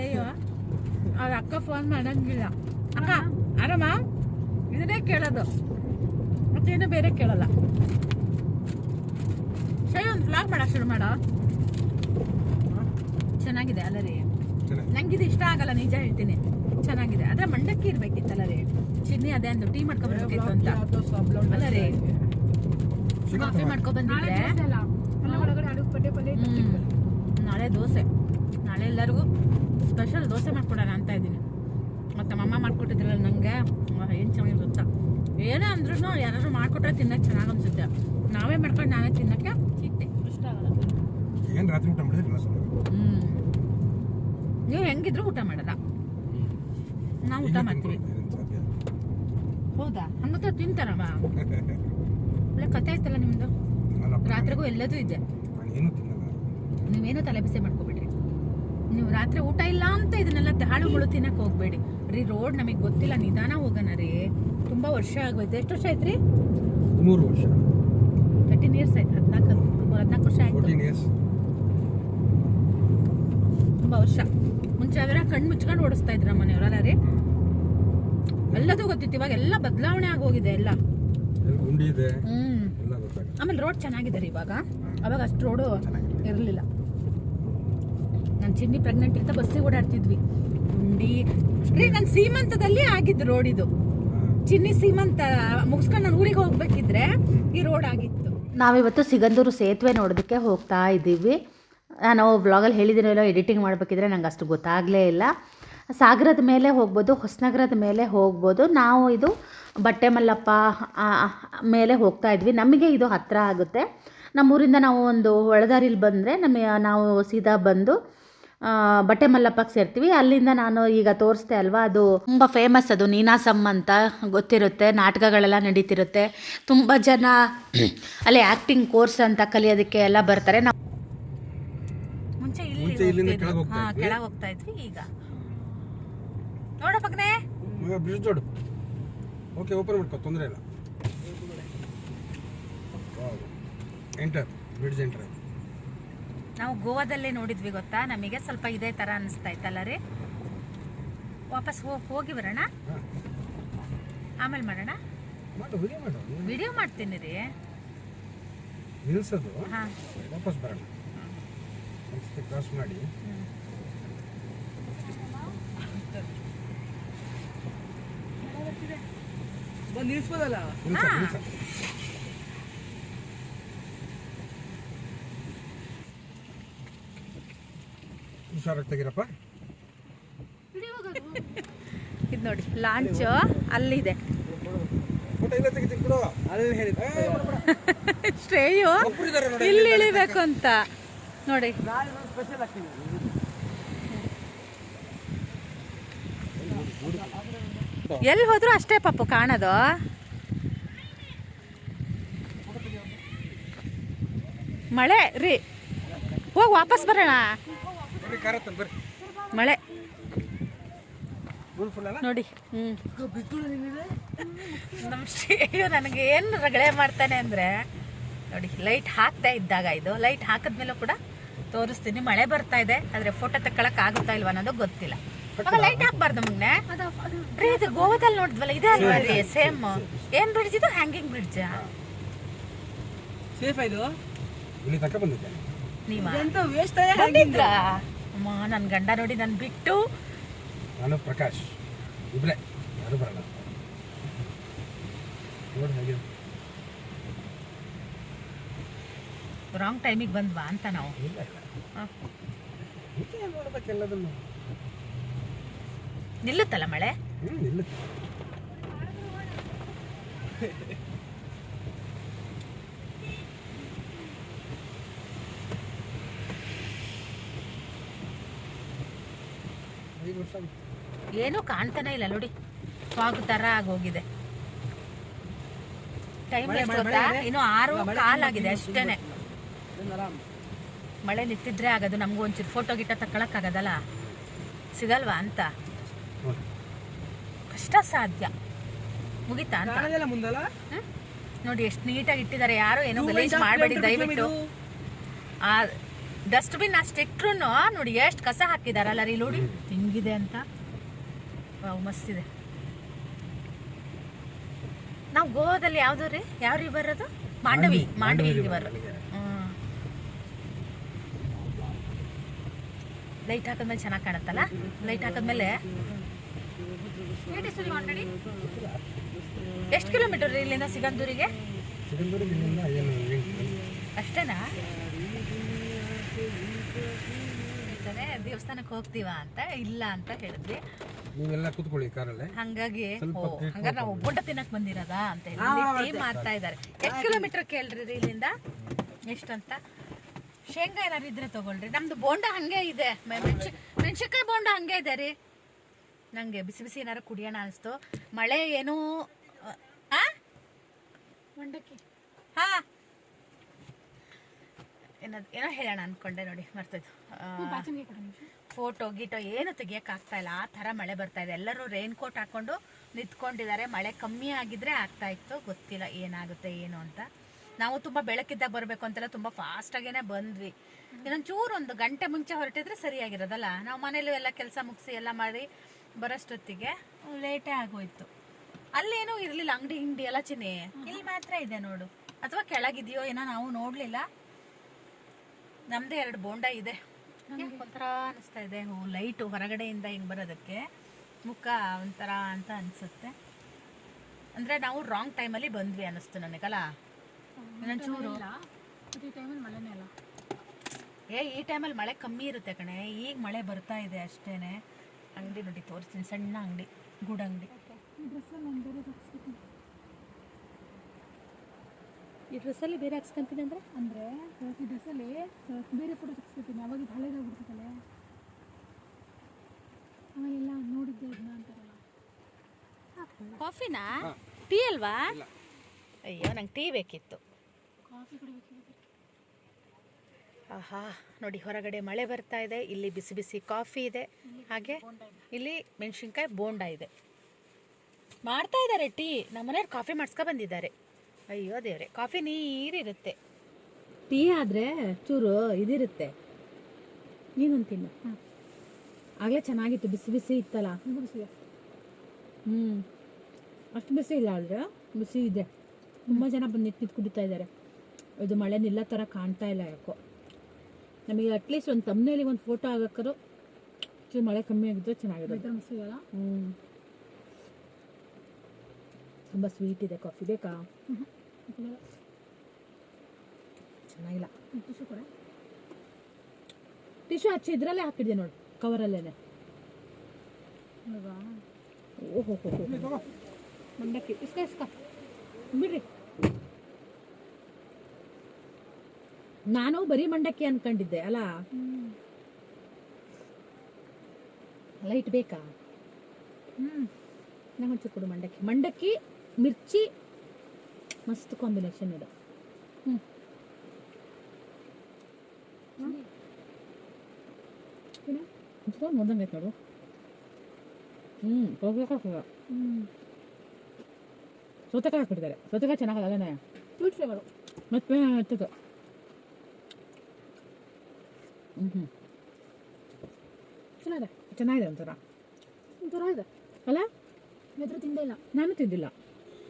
ಅಯ್ಯೋ ಅವ್ರ ಅಕ್ಕ ಫೋನ್ ಮಾಡಂಗಿಲ್ಲ. ಅಕ್ಕ ಆರಾಮ? ಇದನ್ನೇ ಕೇಳೋದು. ಮತ್ತೇನು ಬೇರೆ ಕೇಳಲ್ಲ. ಸರಿ ಒಂದು ಬ್ಲಾಗ್ ಮಾಡ ಶುರು ಮಾಡೋ. ಚೆನ್ನಾಗಿದೆ ಅಲ್ಲ ರೀ ನಂಗಿದು ಇಷ್ಟ ಆಗಲ್ಲ ನಿಜ ಹೇಳ್ತೀನಿ. ಚೆನ್ನಾಗಿದೆ. ಆದ್ರೆ ಮಂಡಕ್ಕಿ ಇರ್ಬೇಕಿತ್ತಲ್ಲ ರೀ ಚಿನ್ನಿ ಅದೇ ಅಂದು ಟೀ ಮಾಡ್ಕೊಬರ್ಬೇಕಿತ್ತು ಅಂತ. ಅಲ್ಲ ರೀ ಕಾಫಿ ಮಾಡ್ಕೊ ನಾಳೆ ಬಂದಿದ್ರೆ. ನಾಳೆ ದೋಸೆ. ನಾಳೆ ಎಲ್ಲರಿಗೂ ಸ್ಪೆಷಲ್ ದೋಸೆ ಮಾಡ್ಕೊಡೋಣ ಅಂತ ಇದ್ದೀನಿ. ಮತ್ತು ನಮ್ಮಮ್ಮ ಮಾಡ್ಕೊಟ್ಟಿದ್ರಲ್ಲ ನಂಗೆ. ಏನು ಚೆನ್ನಾಗಿ ಗೊತ್ತಾ? ಏನೇ ಅಂದ್ರೂ ಯಾರಾದ್ರೂ ಮಾಡ್ಕೊಟ್ರೆ ತಿನ್ನಕ್ಕೆ ಚೆನ್ನಾಗಿ ಅನ್ಸುತ್ತೆ. ನಾವೇ ಮಾಡ್ಕೊಂಡು ನಾವೇ ತಿನ್ನಕ್ಕೆ ಇಟ್ಟೆ ಇಷ್ಟ ಆಗಲ್ಲ. ಏನು ರಾತ್ರಿ ಊಟ ಮಾಡಿದ್ರೆ ಇಲ್ಲ ಸರ್ ಹ್ಮ್ ನೀವು ಹೆಂಗಿದ್ರು ಊಟ ಮಾಡಲ್ಲ. ನಾವು ಊಟ ಮಾಡ್ತೀವಿ. ಹೌದಾ? ಹಂಗತ್ರ ತಿಂತಾರಮ್ಮ. ಒಳ್ಳೆ ಕತೆ ಆಯ್ತಲ್ಲ ನಿಮ್ದು? ರಾತ್ರಿಗೂ ಎಲ್ಲದೂ ಇದೆ. ನೀವೇನು ತಲೆ ಬಿಸಿ ಮಾಡ್ಕೋಬೇಡ್ರಿ. ನೀವು ರಾತ್ರಿ ಊಟ ಇಲ್ಲ ಅಂತ ಇದನ್ನೆಲ್ಲ ಹಾಳು ಮುಳು ತಿನ್ನಕ್ ಹೋಗ್ಬೇಡಿ. ರೀ ರೋಡ್ ನಮಗೆ ಗೊತ್ತಿಲ್ಲ. ನಿಧಾನ ಹೋಗೋಣ ರೀ. ತುಂಬಾ ವರ್ಷ ಆಗೋಯ್ತು. ಎಷ್ಟು ವರ್ಷ ಆಯ್ತ್ರಿ? ಮೂರು ವರ್ಷ. ತರ್ಟೀನ್ ಇಯರ್ಸ್ ಆಯ್ತು. ಹದಿನಾಲ್ಕು ಹದಿನಾಲ್ಕು ವರ್ಷ ಆಯ್ತು. ತುಂಬಾ ವರ್ಷ. ಮುಂಚೆ ಕಣ್ಣು ಮುಚ್ಕೊಂಡು ಓಡಿಸ್ತಾ ಇದ್ರ ಮನೆಯವರೆಲ್ಲ ರೀ? ಎಲ್ಲದೂ ಗೊತ್ತಿತ್ತು ಇವಾಗ ಎಲ್ಲ ಬದಲಾವಣೆ ಆಗೋಗಿದೆ ಎಲ್ಲ. ಎಲ್ಲಿ ಗುಂಡಿ ಇದೆ. ಹ್ಮ್. ಆಮೇಲೆ ರೋಡ್ ಚೆನ್ನಾಗಿದೆ ರೀ ಇವಾಗ. ಅವಾಗ ಅಷ್ಟು ರೋಡು. ಇರಲಿಲ್ಲ. ನಾನು ಚಿನ್ನಿ ಪ್ರೆಗ್ನೆಂಟ್ ಇರ್ತಾ ಬಸ್ಸಿಗೆ ಓಡಾಡ್ತಿದ್ವಿ. ಗುಂಡಿ. ರೀ ನನ್ನ ಸೀಮಂತದಲ್ಲಿ ಆಗಿದ್ದು ರೋಡ್ ಇದು. ಚಿನ್ನಿ ಸೀಮಂತ ಮುಗಿಸ್ಕೊಂಡು ನಾನು ಊರಿಗೆ ಹೋಗ್ಬೇಕಿದ್ರೆ ಈ ರೋಡ್ ಆಗಿತ್ತು. ನಾವಿವತ್ತು ಸಿಗಂದೂರು ಸೇತುವೆ ನೋಡೋದಕ್ಕೆ ಹೋಗ್ತಾ ಇದ್ದೀವಿ. ನಾನು ವ್ಲಾಗಲ್ಲಿ ಹೇಳಿದ್ದೀನೋ ಎಡಿಟಿಂಗ್ ಮಾಡಬೇಕಿದ್ರೆ ನಂಗೆ ಅಷ್ಟು ಗೊತ್ತಾಗಲೇ ಇಲ್ಲ. ಸಾಗರದ ಮೇಲೆ ಹೋಗ್ಬೋದು, ಹೊಸನಗರದ ಮೇಲೆ ಹೋಗ್ಬೋದು. ನಾವು ಇದು ಬಟ್ಟೆ ಮಲ್ಲಪ್ಪ ಮೇಲೆ ಹೋಗ್ತಾ ಇದ್ವಿ. ನಮಗೆ ಇದು ಹತ್ತಿರ ಆಗುತ್ತೆ. ನಮ್ಮೂರಿಂದ ನಾವು ಒಂದು ಒಳದಾರಿಲಿ ಬಂದರೆ ನಮಗೆ, ನಾವು ಸೀದಾ ಬಂದು ಬಟ್ಟೆ ಮಲ್ಲಪ್ಪಕ್ಕೆ ಸೇರ್ತೀವಿ. ಅಲ್ಲಿಂದ ನಾನು ಈಗ ತೋರಿಸ್ದೆ ಅಲ್ವಾ, ಅದು ತುಂಬ ಫೇಮಸ್ ಅದು. ನೀನಾಸಮ್ ಅಂತ ಗೊತ್ತಿರುತ್ತೆ. ನಾಟಕಗಳೆಲ್ಲ ನಡೀತಿರುತ್ತೆ. ತುಂಬ ಜನ ಅಲ್ಲಿ ಆ್ಯಕ್ಟಿಂಗ್ ಕೋರ್ಸ್ ಅಂತ ಕಲಿಯೋದಕ್ಕೆ ಎಲ್ಲ ಬರ್ತಾರೆ. ನಾವು ಮುಂಚೆ ಇಲ್ಲಿಂದ. ಕೆಳಗ್ ಹೋಗ್ತಾ ಇದ್ವಿ. ಕೆಳಗ್ ಹೋಗ್ತಾ ಇದ್ವಿ ಈಗ. ನೋಡ ಪಕ್ಕನೆ ಮಗ ಬ್ರಿಡ್ಜ್ ಜೋಡು ಓಕೆ ಓಪನ್ ಮಾಡ್ಕೋ ತೊಂದರೆ ಇಲ್ಲ. ಎಂಟರ್ ಬ್ರಿಡ್ಜ್ ಎಂಟರ್ ನಾವು ಗೋವಾದಲ್ಲೇ ನೋಡಿದ್ವಿ ಗೊತ್ತಾ? ನಮಗೆ ಸ್ವಲ್ಪ ಇದೇ ತರ ಅನಿಸ್ತಾ ಇತ್ತಲ್ಲ ರೀ? ವಾಪಸ್ ಹೋಗಿ ಹೋಗಿ ಬರೋಣ? ಆಮೇಲೆ ಮಾಡೋಣ? ಮಾಡು ವಿಡಿಯೋ ಮಾಡು. ವಿಡಿಯೋ ಮಾಡ್ತೀನಿ ರೀ. ನಿಲ್ಸೋದು? ಹಾ. ವಾಪಸ್ ಬರೋಣ. ಒಂದ್ಸತಿ ಕ್ರಾಸ್ ಮಾಡಿ. ಬಂದು ನಿಲ್ಸ್ಬೋದಲ್ಲ? ಹುಷಾರಾಗಿ ತೆಗೀರಪ್ಪ. ಇದು ನೋಡಿ ಲಾಂಚ್ ಅಲ್ಲಿದೆ. ಇಲ್ಲಿ ಇಳಿಬೇಕು ಅಂತ. ನೋಡಿ. ಎಲ್ಲಿ ಹೋದ್ರು ಅಷ್ಟೇ ಪಾಪು ಕಾಣೋದು. ಮಳೆ, ರೀ. ಹೋಗಿ ವಾಪಸ್ ಬರೋಣ. ಮಳೆ. ನೋಡಿ. ನಮ್ಮ ಶ್ರೇಯು ನನಗೆ ಏನು ರಗಳೆ ಮಾಡ್ತಾನೆ ಅಂದ್ರೆ, ನೋಡಿ, ಲೈಟ್ ಹಾಕ್ತಾ ಇದ್ದಾಗ ಇದು. ಲೈಟ್ ಹಾಕಿದ್ಮೇಲೂ ಕೂಡ ತೋರಿಸ್ತೀನಿ. ಮಳೆ ಬರ್ತಾ ಇದೆ. ಆದ್ರೆ ಫೋಟೋ ತಕ್ಕೊಳಕ್ ಆಗುತ್ತಾ ಇಲ್ವಾ ಅನ್ನೋದು ಗೊತ್ತಿಲ್ಲ. ಲೈಟ್ ಹಾಕ್ಬಾರ್ದು ಮುನ್ನೆ ರೀ ಇದು ಗೋವಾದಲ್ಲಿ ನೋಡಿದ್ವಲ್ಲ ಇದೆ ಅಲ್ವಾ ರೀ? ಸೇಮ್ ಏನ್ ಬ್ರಿಡ್ಜ್ ಇದು? ಹ್ಯಾಂಗಿಂಗ್ ಬ್ರಿಡ್ಜ್ ಸೇಫ್ ಇದು ಇಲ್ಲಿ ತಕ್ಕ ಬಂದಿದ್ದೆ. ನೀವ? ಎಂತ ವೇಸ್ಟ್ ಬಂದಿದ್ರ? ಅಮ್ಮ ನನ್ ಗಂಡ ನೋಡಿ ನನ್ ಬಿಟ್ಟು. ನಾನು ಪ್ರಕಾಶ್. ಇಬ್ರೆ. ಯಾರು ಬರಲ್ಲ. ನೋಡಿ ಹಾಗೆ. ರಾಂಗ್ ಟೈಮಿಗೆ ಬಂದ್ವಾ ಅಂತ ನಾವು. ನೋಡ್ಬೇಕೆಲ್ಲದನ್ನು ನಿಲ್ಲುತ್ತಲ್ಲ ಮಳೆ? ಏನೂ ಕಾಣ್ತಾನೆ ಇಲ್ಲ ನೋಡಿ. ಫಾಗ್ ತರ ಆಗೋಗಿದೆ. ಟೈಮ್ ಎಷ್ಟು ಮಳೆ, ಗೊತ್ತಾ? ಇನ್ನು ಆರು ಕಾಲ್ ಆಗಿದೆ ಅಷ್ಟೇನೆ. ಮಳೆ ನಿಂತಿದ್ರೆ ಆಗೋದು ನಮಗೂ ಒಂಚೂರು ಫೋಟೋ ಗಿಟ್ಟ ಆಗೋದಲ್ಲ ಸಿಗಲ್ವಾ ಅಂತ? ಕಷ್ಟ ಸಾಧ್ಯ. ಮುಗಿತಾ ಅಂತ? ಹ್ಮ್? ನೋಡಿ ಎಷ್ಟು ನೀಟಾಗಿ ಇಟ್ಟಿದ್ದಾರೆ. ಯಾರು ಏನೋ ಗಲೀಜ್ ಮಾಡಬೇಡಿ ದಯವಿಟ್ಟು. ಆ ಡಸ್ಟ್ಬಿನ್ ಅಷ್ಟು ಇಟ್ಟರು ನೋಡಿ ಎಷ್ಟು ಕಸ ಹಾಕಿದಾರಲ್ಲ ರೀ ನೋಡಿ ಹಿಂಗಿದೆ ಅಂತ? ವಾವ್, ಮಸ್ತಿದೆ ನಾವು ಗೋವಾದಲ್ಲಿ ಯಾವ್ದು ರೀ? ಯಾವ ರಿವರ್ ಅದು? ಮಾಂಡವಿ ಮಾಂಡವಿ, ಬರೋ ರಿವರ್. ಲೈಟ್ ಹಾಕಿದ್ಮೇಲೆ ಚೆನ್ನಾಗಿ ಕಾಣುತ್ತಲ್ಲ? ಲೈಟ್ ಹಾಕಿದ್ಮೇಲೆ ಎಷ್ಟು ಕಿಲೋಮೀಟರ್ ರೀ ಇಲ್ಲಿಂದ ಸಿಗಂದೂರಿಗೆ? ಅಷ್ಟೇನಾ? ದೇವಸ್ಥಾನಕ್ಕೆ ಹೋಗ್ತೀವಾ ಅಂತ ಇಲ್ಲ ಅಂತ ಹೇಳಿದ್ವಿ. ನೀವೆಲ್ಲ ಕೂತ್ಕೊಳ್ಳಿ ಕಾರಲ್ಲೇ. ಹಂಗಾಗಿ ಹಂಗಾರೆ ನಾವು ಒಬ್ಬೊಟ್ಟ ತಿನ್ನಕ್ ಬಂದಿರೋದಾ ಅಂತ ಹೇಳಿ. ಟೀಮ್ ಮಾಡ್ತಾ ಇದ್ದಾರೆ. ಎಷ್ಟು ಕಿಲೋಮೀಟರ್ ಕೇಳ್ರಿ ರೀ ಇಲ್ಲಿಂದ? ಎಷ್ಟಂತ? ಶೇಂಗಾ ಏನಾರು ಇದ್ರೆ ತಗೊಳ್ರಿ. ನಮ್ದು ಬೋಂಡ ಹಂಗೆ ಇದೆ. ಮೆಣಸಿ ಮೆಣಸಿನ್ಕಾಯಿ ಬೋಂಡ ಹಂಗೆ ಇದೆ ರೀ. ನಂಗೆ ಬಿಸಿ ಬಿಸಿ ಏನಾರು ಕುಡಿಯೋಣ ಅನಿಸ್ತು. ಮಳೆ ಏನೂ ಆ? ಮಂಡಕ್ಕಿ. ಹಾ. ಏನೋ ಏನೋ ಹೇಳೋಣ ಅನ್ಕೊಂಡೆ ನೋಡಿ ಮರ್ತದ್ದು ಫೋಟೋ ಗೀಟೋ ಏನು ತೆಗಿಯಕ್ ಆಗ್ತಾ ಇಲ್ಲ. ಆ ಥರ ಮಳೆ ಬರ್ತಾ ಇದೆ. ಎಲ್ಲರೂ ರೈನ್ ಕೋಟ್ ಹಾಕೊಂಡು ನಿಂತ್ಕೊಂಡಿದ್ದಾರೆ. ಮಳೆ ಕಮ್ಮಿ ಆಗಿದ್ರೆ ಆಗ್ತಾ ಇತ್ತು. ಗೊತ್ತಿಲ್ಲ ಏನಾಗುತ್ತೆ ಏನು ಅಂತ. ನಾವು ತುಂಬಾ ಬೆಳಕಿದ್ದಾಗ ಬರಬೇಕು ಅಂತೆಲ್ಲ ಫಾಸ್ಟ್ ಫಾಸ್ಟಾಗೇನೆ ಬಂದ್ವಿ. ಇನ್ನೊಂಚೂರು ಒಂದು ಗಂಟೆ ಮುಂಚೆ ಹೊರಟಿದ್ರೆ ಸರಿಯಾಗಿರೋದಲ್ಲ? ನಾವು ಮನೇಲಿ ಎಲ್ಲ ಕೆಲಸ ಮುಗಿಸಿ ಎಲ್ಲ ಮಾಡಿ ಬರೋಷ್ಟೊತ್ತಿಗೆ ಲೇಟೇ ಆಗೋಯ್ತು. ಅಲ್ಲೇನೂ ಇರಲಿಲ್ಲ, ಅಂಗಡಿ ಹಿಂಡಿ ಎಲ್ಲ ಚಿನ್ನಿ ಇಲ್ಲಿ ಮಾತ್ರ ಇದೆ ನೋಡು. ಅಥವಾ ಕೆಳಗಿದೆಯೋ ಏನೋ ನಾವು ನೋಡಲಿಲ್ಲ. ನಮ್ದೇ ಎರಡು ಬೋಂಡ ಇದೆ. ಒಂಥರ ಅನಿಸ್ತಾ ಇದೆ? ಲೈಟು ಹೊರಗಡೆಯಿಂದ ಹಿಂಗ್ ಬರೋದಕ್ಕೆ ಮುಖ ಒಂಥರ ಅಂತ ಅನ್ಸುತ್ತೆ. ಅಂದ್ರೆ ನಾವು ರಾಂಗ್ ಟೈಮಲ್ಲಿ ಬಂದ್ವಿ ಅನ್ನಿಸ್ತು ನನಗಲ್ಲ. ಇನ್ನೊಂಚೂರು ಮತ್ತೆ ಈ ಟೈಮಲ್ಲಿ ಮಳೆನೇ ಅಲ್ಲ. ಏ ಈ ಟೈಮಲ್ಲಿ ಮಳೆ ಕಮ್ಮಿ ಇರುತ್ತೆ ಕಣೆ. ಈಗ ಮಳೆ ಬರ್ತಾ ಇದೆ ಅಷ್ಟೇನೆ. ಅಂಗಡಿ ನೋಡಿ ತೋರಿಸ್ತೀನಿ. ಸಣ್ಣ ಅಂಗಡಿ ಗುಡ್ ಅಂಗಡಿ. ಡ್ರೆಸ್ಸಲ್ಲಿ ನಾನು ಬೇರೆ ಹಾಕ್ಸ್ಕೊತೀನಿ. ಈ ಡ್ರೆಸ್ಸಲ್ಲಿ ಬೇರೆ ಹಾಕ್ಸ್ಕೊಂತೀನಿ ಅಂದರೆ? ಅಂದರೆ? ಈ ಡ್ರೆಸ್ಸಲ್ಲಿ ಬೇರೆ ಫೋಟೋ ತೆಗ್ಸ್ಕೊತೀನಿ. ಅವಾಗ ಇದು ಹಳೇದಾಗ್ಬಿಡ್ತದಲ್ಲ. ಅವಾಗೆಲ್ಲ ನೋಡಿದ್ದೆ ಇದನ್ನ ಅಂತಾರಲ್ಲ ಕಾಫಿನಾ? ಟೀ ಅಲ್ವಾ? ಅಯ್ಯೋ ನಂಗೆ ಟೀ ಬೇಕಿತ್ತು. ಆಹಾ ನೋಡಿ ಹೊರಗಡೆ ಮಳೆ ಬರ್ತಾ ಇದೆ. ಇಲ್ಲಿ ಬಿಸಿ ಬಿಸಿ ಕಾಫಿ ಇದೆ. ಹಾಗೆ ಇಲ್ಲಿ ಮೆಣಸಿನ್ಕಾಯಿ ಬೋಂಡ ಇದೆ. ಮಾಡ್ತಾ ಇದ್ದಾರೆ ಟೀ. ನಮ್ಮನೆಯವ್ರು ಕಾಫಿ ಮಾಡಿಸ್ಕೊ ಬಂದಿದ್ದಾರೆ. ಅಯ್ಯೋ ದೇವ್ರೆ ಕಾಫಿ ನೀರಿರುತ್ತೆ. ಟೀ ಆದರೆ ಚೂರು ಇದಿರುತ್ತೆ. ನೀನು ತಿನ್ನು. ಆಗಲೇ ಚೆನ್ನಾಗಿತ್ತು ಬಿಸಿ ಬಿಸಿ ಇತ್ತಲ್ಲ? ಹ್ಞೂ ಅಷ್ಟು ಬಿಸಿ ಇಲ್ಲ ಆದರೆ ಬಿಸಿ ಇದೆ. ತುಂಬ ಜನ ಬಂದು ಕುಡಿತಾ ಇದ್ದಾರೆ. ಇದು ಮಳೆ ನಿಲ್ಲ ಥರ ಕಾಣ್ತಾ ಇಲ್ಲ ಯಾಕೋ. ನಮಗೆ ಅಟ್ಲೀಸ್ಟ್ ಒಂದು ತಮ್ಮನೇಲಿ ಒಂದು ಫೋಟೋ ಆಗಕ್ಕಾದ್ರು ಚೂರು ಮಳೆ ಕಮ್ಮಿ ಆಗಿದ್ರೆ ಚೆನ್ನಾಗಿದೆ ಹ್ಞೂ ತುಂಬ ಸ್ವೀಟ್ ಇದೆ ಕಾಫಿ ಬೇಕಾ? ಚೆನ್ನಾಗಿಲ್ಲ. ಟಿಶ್ಯೂ ಕೂಡ. ಟಿಶ್ಯೂ ಹಚ್ಚಿ ಇದ್ರಲ್ಲೇ ಹಾಕಿದ್ದೆ ನೋಡಿ ಕವರಲ್ಲೇನೆ ಹೌದಾ? ಓಹೋ ಮಂಡಕ್ಕಿ. ಇಸ್ಕ ಇಸ್ಕ. ಬಿಡ್ರಿ. ನಾನು ಬರೀ ಮಂಡಕ್ಕಿ ಅನ್ಕೊಂಡಿದ್ದೆ ಅಲ್ಲ ಲೈಟ್ ಬೇಕಾ ಹ್ಞೂ ನಂಗೊಂಚೂರು ಕೊಡು ಮಂಡಕ್ಕಿ. ಮಂಡಕ್ಕಿ ಮಿರ್ಚಿ ಮಸ್ತ್ ಕಾಂಬಿನೇಷನ್ ಇದೆ ಹ್ಞೂ ನೋಡ್ದಂಗೆ ಐತೆ ನೋಡು. ಹ್ಞೂ ಹೋಗ್ಬೇಕಾಗ್ತದ ಹ್ಞೂ ಸೌತೆಕಾಯಿ ಹಾಕ್ಬಿಟ್ಟಿದ್ದಾರೆ. ಸೌತೆಕಾಯಿ ಚೆನ್ನಾಗಲ್ಲ ಸ್ವೀಟ್ ಫ್ಲೇವರು ಮತ್ತೆ ಹ್ಞೂ ಚೆನ್ನಾಗಿದೆ. ಚೆನ್ನಾಗಿದೆ ಒಂಥರ. ಒಂಥರ ಇದೆ ಅಲ್ಲ ವೆದರ್ ತಿಂದೇ ಇಲ್ಲ. ನಾನು ತಿಂದಿಲ್ಲ.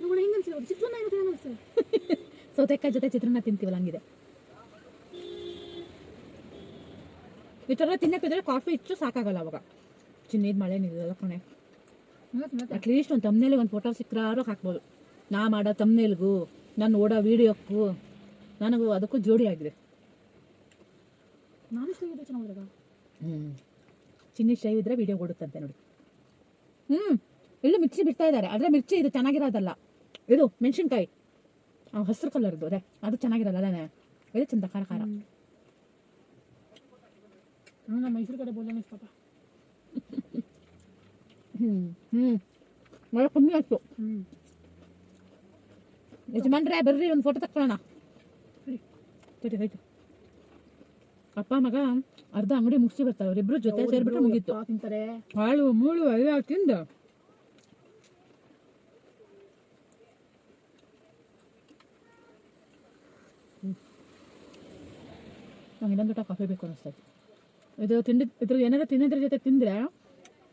ಇವುಗಳು ಹೆಂಗೆ ಅನ್ಸಿಲ್ಲ ಚಿತ್ರಾನ್ನ ಏನು ತಿನ್ನಂಗೆ ಅನಿಸ್ತದೆ ಸೌತೆಕಾಯಿ ಜೊತೆ ಚಿತ್ರಾನ್ನ ತಿಂತೀವಲ್ಲ ಹಂಗಿದೆ. ಈ ಥರ ತಿನ್ನಕ್ಕಿದ್ರೆ ಕಾಫಿ ಇಚ್ಚು ಸಾಕಾಗಲ್ಲ ಅವಾಗ. ಚಿನ್ನದ ಮಳೆ ನಿಲ್ಲ ಕಣೆ. ಅಟ್ಲೀಸ್ಟ್ ಒಂದು ತಮ್ಮನೇಲಿ ಒಂದು ಫೋಟೋ ಸಿಕ್ಕರಾರು ಹಾಕ್ಬೋದು. ನಾ ಮಾಡೋ ತಮ್ಮನೇಲ್ಗೂ ನಾನು ಓಡೋ ವೀಡಿಯೋಕ್ಕೂ ನನಗೂ ಅದಕ್ಕೂ ಜೋಡಿ ಆಗಿದೆ. ನಾನು ಇಷ್ಟ ಆಗಿದೆ ಚೆನ್ನಾಗಿದ್ರಾಗ ಹ್ಞೂ ಚಿನ್ನಿ ಶೈವಿದ್ರೆ ಇದ್ರೆ ವಿಡಿಯೋ ಓಡುತ್ತಂತೆ ನೋಡಿ. ಹ್ಞೂ ಇಲ್ಲೂ ಮಿರ್ಚಿ ಬಿಡ್ತಾ ಇದ್ದಾರೆ. ಆದರೆ ಮಿರ್ಚಿ ಇದು ಚೆನ್ನಾಗಿರೋದಲ್ಲ. ಇದು ಮೆಣಸಿನ್ಕಾಯಿ. ಹಸಿರು ಕಲರ್ದು ಅದೇ. ಅದು ಚೆನ್ನಾಗಿರಲ್ಲ ಅಲ್ಲೇ ಇದು ಚಂದ ಖಾರ ಖಾರ. ನಮ್ಮ ಮೈಸೂರು ಕಡೆ ಬೋಲನೆ ಇಷ್ಟಪ್ಪ. ಹ್ಞೂ ಹ್ಞೂ ಮಳೆ ಕಮ್ಮಿ ಆಯಿತು. ಹ್ಞೂ ಯಜಮಾನ್ರೆ ಬರ್ರಿ ಒಂದು ಫೋಟೋ ತಕ್ಕೊಳ್ಳೋಣ. ಸರಿ. ಸರಿ ಆಯ್ತು. ಅಪ್ಪ ಮಗ ಅರ್ಧ ಅಂಗಡಿ ಮುಗಿಸಿ ಬರ್ತಾರೆ ಅವರಿಬ್ರು ಜೊತೆ ಸೇರ್ಬಿಟ್ರೆ ಮುಗೀತು. ತಿಂತಾರೆ. ಹಾಳು ಮೂಳು ಎಲ್ಲ ತಿಂದು. ನಂಗೆ ಇನ್ನೊಂದು ಊಟ ಕಾಫಿ ಬೇಕು ಅನಿಸ್ತಾ ಇದೆ ತಿಂಡಿ ಇದ್ರ ಏನಾದ್ರು ತಿನ್ನೋದ್ರ ಜೊತೆ ತಿಂದರೆ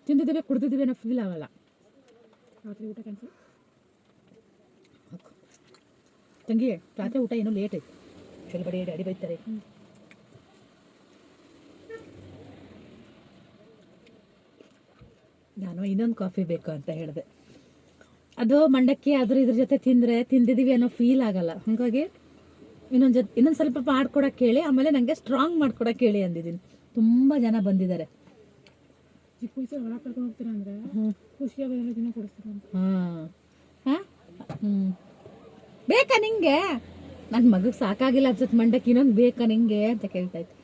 ತಿಂದಿದ್ದೀವಿ ಕುಡ್ದಿದ್ದೀವಿ ಅನ್ನೋ ಫೀಲ್ ಆಗಲ್ಲ. ರಾತ್ರಿ ಊಟ ಕ್ಯಾನ್ಸಲ್ ತಂಗಿ ರಾತ್ರಿ ಊಟ ಏನೋ ಲೇಟ್ ಆಯ್ತು. ಚಲಬಡಿ ಅಡಿ ಬೈತಾರೆ. ನಾನು ಇನ್ನೊಂದು ಕಾಫಿ ಬೇಕು ಅಂತ ಹೇಳಿದೆ. ಅದು ಮಂಡಕ್ಕಿ ಅದ್ರ ಇದ್ರ ಜೊತೆ ತಿಂದರೆ ತಿಂದಿದ್ದೀವಿ ಅನ್ನೋ ಫೀಲ್ ಆಗಲ್ಲ. ಹಾಗಾಗಿ ಇನ್ನೊಂದು ಜೊತೆ ಇನ್ನೊಂದು ಸ್ವಲ್ಪ ಮಾಡ್ಕೊಡಕ್ಕೆ ಹೇಳಿ ಆಮೇಲೆ ನನಗೆ ಸ್ಟ್ರಾಂಗ್ ಮಾಡ್ಕೊಡಕ್ಕೆ ಹೇಳಿ ಅಂದಿದ್ದೀನಿ. ತುಂಬ ಜನ ಬಂದಿದ್ದಾರೆ. ಚಿಕ್ಕ ವಯಸ್ಸಲ್ಲಿ ಹೊರಗೆ ಕರ್ಕೊಂಡು ಹೋಗ್ತೀರಾ ಅಂದರೆ? ಹ್ಞೂ ಖುಷಿಯಾಗೋದೆಲ್ಲ ದಿನ ಕೊಡಿಸ್ತೀರ ಅಂತ. ಹಾಂ. ಹಾಂ? ಹ್ಞೂ ಬೇಕಾ ನಿಂಗೆ? ನನ್ನ ಮಗಗೆ ಸಾಕಾಗಿಲ್ಲ ಅನ್ಸುತ್ತೆ ಮಂಡಕ್ಕಿ ಇನ್ನೊಂದು ಬೇಕಾ ನಿಂಗೆ ಅಂತ ಕೇಳ್ತಾ ಇತ್ತು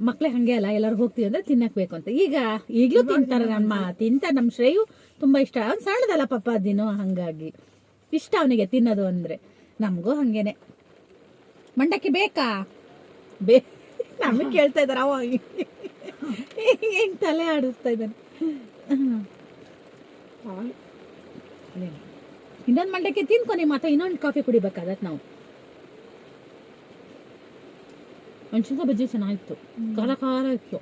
ಮಕ್ಳೇ ಹಂಗೆ ಅಲ್ಲ ಎಲ್ಲರೂ ಹೋಗ್ತೀವಿ ಅಂದ್ರೆ ತಿನ್ನಕ್ ಬೇಕು ಅಂತ. ಈಗ ಈಗಲೂ ತಿಂತಾರೆ ನಮ್ಮ ತಿಂತ ನಮ್ಮ ಶ್ರೇಯು ತುಂಬಾ ಇಷ್ಟ. ಅವ್ನು ಸಣ್ಣದಲ್ಲ ಪಾಪ ಅದಿನೋ ಹಂಗಾಗಿ. ಇಷ್ಟ ಅವನಿಗೆ ತಿನ್ನೋದು ಅಂದ್ರೆ. ನಮಗೂ ಹಂಗೇನೆ. ಮಂಡಕ್ಕಿ ಬೇಕಾ? ಬೇ ನಮಗೆ ಕೇಳ್ತಾ ಇದ್ದಾರೆ ಅವ ಹೆಂಗ್ ತಲೆ ಆಡಿಸ್ತಾ ಇದ್ದಾನೆ ಇನ್ನೊಂದು ಮಂಡಕ್ಕಿ ತಿನ್ಕೊನಿ ಮತ್ತೆ ಇನ್ನೊಂದು ಕಾಫಿ ಕುಡಿಬೇಕಾದತ್ ನಾವು. ಮೆಣಸಿನ್ಕಾಯಿ ಬಜ್ಜಿ ಚೆನ್ನಾಗಿತ್ತು. ಖಾರ ಖಾರ ಇತ್ತು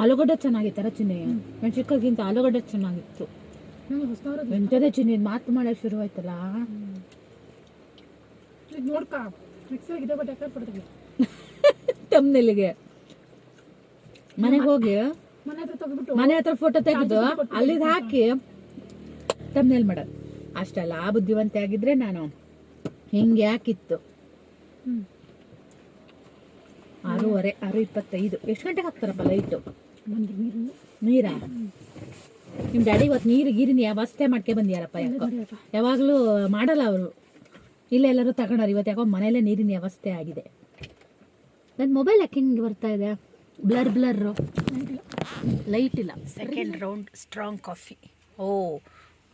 ಆಲೂಗಡ್ಡೆ ಚೆನ್ನಾಗಿತ್ತು ಚಿನ್ನಿ ಮೆಣಸಿನ್ಕಾಯಿಗಿಂತ ಆಲೂಗಡ್ಡೆ ಚೆನ್ನಾಗಿತ್ತು. ಎಂಥದೇ ಚಿನ್ನಿ ಮಾತು ಮಾಡೋಕೆ ಶುರು ಆಯ್ತಲ್ಲ. ನೋಡ್ಕ. ತಮ್ಮನೆಲ್ಲಿಗೆ ಮನೆಗೆ ಹೋಗಿ? ಮನೆ ಹತ್ರ ತೆಗೆದ್ಬಿಟ್ಟು. ಮನೆ ಹತ್ರ ಫೋಟೋ ತೆಗೆದು ಅಲ್ಲಿ ಹಾಕಿ. ತಮ್ಮನೇಲ್ ಮಾಡೋದು ಅಷ್ಟೆಲ್ಲ ಬುದ್ಧಿವಂತೆ ಆಗಿದ್ರೆ ನಾನು ಹಿಂಗೆ ಯಾಕಿತ್ತು ಆರೂವರೆ ಆರು ಇಪ್ಪತ್ತೈದು ಎಷ್ಟು ಗಂಟೆಗೆ ಹಾಕ್ತಾರಪ್ಪ ಲೈಟು ಬಂದು ನೀರು? ನೀರಾ ನಿಮ್ಮ ಡ್ಯಾಡಿ ಇವತ್ತು ನೀರು ಗೀರಿನ ವ್ಯವಸ್ಥೆ ಮಾಡ್ಕೆ ಬಂದಿಯಾರಪ್ಪ ಯಾಕೋ? ಯಾವಾಗಲೂ ಮಾಡಲ್ಲ ಅವರು. ಇಲ್ಲ ಎಲ್ಲರೂ ತಗೊಂಡಾರ. ಇವತ್ತು ಯಾಕೋ ಮನೆಯಲ್ಲೇ ನೀರಿನ ವ್ಯವಸ್ಥೆ ಆಗಿದೆ. ನನ್ನ ಮೊಬೈಲ್ ಯಾಕೆ ಹಿಂಗೆ ಬರ್ತಾ ಇದೆ? Blur blur. ಲೈಟ್ ಇಲ್ಲ. ಸೆಕೆಂಡ್ ರೌಂಡ್ ಸ್ಟ್ರಾಂಗ್ ಕಾಫಿ ಓ